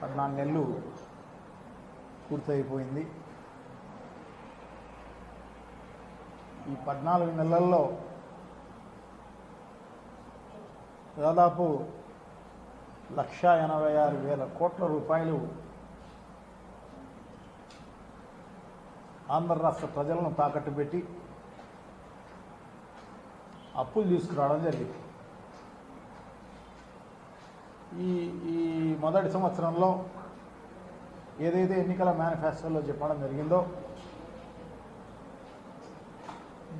పద్నాలుగు నెలలు పూర్తయిపోయింది. ఈ పద్నాలుగు నెలల్లో దాదాపు లక్ష ఎనభై ఆరు వేల కోట్ల రూపాయలు ఆంధ్ర రాష్ట్ర ప్రజలను తాకట్టు పెట్టి అప్పులు తీసుకురావడం జరిగింది. ఈ ఈ మొదటి సంవత్సరంలో ఏదైతే ఎన్నికల మేనిఫెస్టోలో చెప్పడం జరిగిందో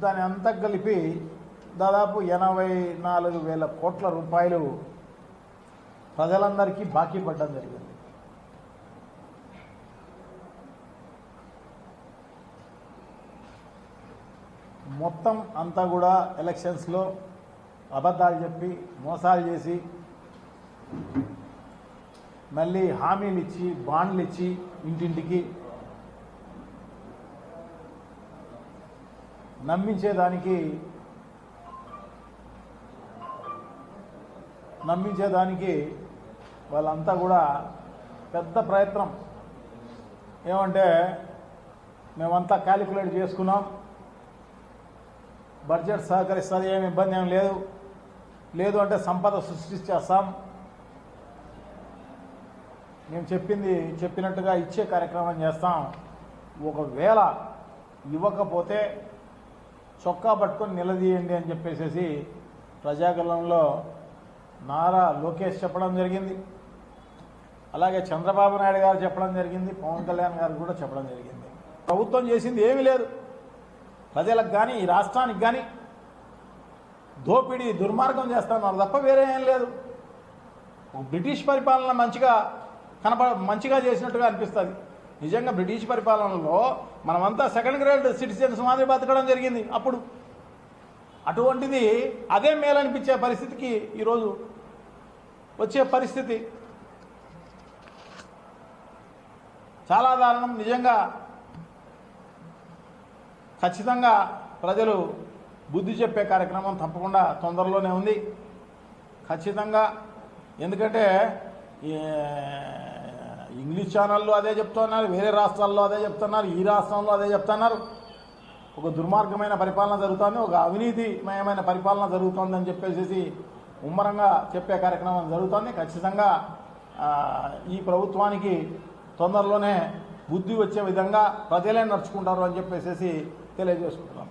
దాని అంతా కలిపి దాదాపు ఎనభై నాలుగు వేల కోట్ల రూపాయలు ప్రజలందరికీ బాకీ పడడం జరిగింది. మొత్తం అంతా కూడా ఎలక్షన్స్లో అబద్ధాలు చెప్పి మోసాలు చేసి మళ్ళీ హామీలు ఇచ్చి బాండ్లు ఇచ్చి ఇంటింటికి. నమ్మించేదానికి నమ్మించేదానికి వాళ్ళంతా కూడా పెద్ద ప్రయత్నం. ఏమంటే మేమంతా క్యాలిక్యులేట్ చేసుకున్నాం. బడ్జెట్ సహకరిస్తుంది ఏమి ఇబ్బంది ఏం లేదు. లేదు అంటే సంపద సృష్టించేస్తాం. మేము చెప్పింది చెప్పినట్టుగా ఇచ్చే కార్యక్రమం చేస్తాం. ఒకవేళ ఇవ్వకపోతే చొక్కా పట్టుకొని నిలదీయండి అని చెప్పేసి ప్రజాగలంలో నారా లోకేష్ చెప్పడం జరిగింది. అలాగే చంద్రబాబు నాయుడు గారు చెప్పడం జరిగింది పవన్ కళ్యాణ్ గారు కూడా చెప్పడం జరిగింది. ప్రభుత్వం చేసింది ఏమీ లేదు. ప్రజలకు కానీ ఈ రాష్ట్రానికి కానీ దోపిడీ దుర్మార్గం చేస్తున్నారు తప్ప వేరే ఏం లేదు బ్రిటిష్ పరిపాలన మంచిగా కనపడ మంచిగా చేసినట్టుగా అనిపిస్తుంది. నిజంగా బ్రిటిష్ పరిపాలనలో మనమంతా సెకండ్ గ్రేడ్ సిటిజన్స్ మాదిరి బతకడం జరిగింది అప్పుడు. అటువంటిది అదే మేలనిపించే పరిస్థితికి ఈరోజు వచ్చే పరిస్థితి. చాలా దారుణం. నిజంగా ఖచ్చితంగా ప్రజలు బుద్ధి చెప్పే కార్యక్రమం తప్పకుండా తొందరలోనే ఉంది. ఖచ్చితంగా. ఎందుకంటే న్యూస్ ఛానళ్ళు అదే చెప్తున్నారు వేరే రాష్ట్రాల్లో అదే చెప్తున్నారు ఈ రాష్ట్రంలో అదే చెప్తున్నారు. ఒక దుర్మార్గమైన పరిపాలన జరుగుతుంది ఒక అవినీతిమయమైన పరిపాలన జరుగుతుందని చెప్పేసి ముమ్మరంగా చెప్పే కార్యక్రమం జరుగుతుంది. ఖచ్చితంగా ఈ ప్రభుత్వానికి తొందరలోనే బుద్ధి వచ్చే విధంగా ప్రజలే నడుచుకుంటారు అని చెప్పేసి తెలియజేసుకుంటున్నాం.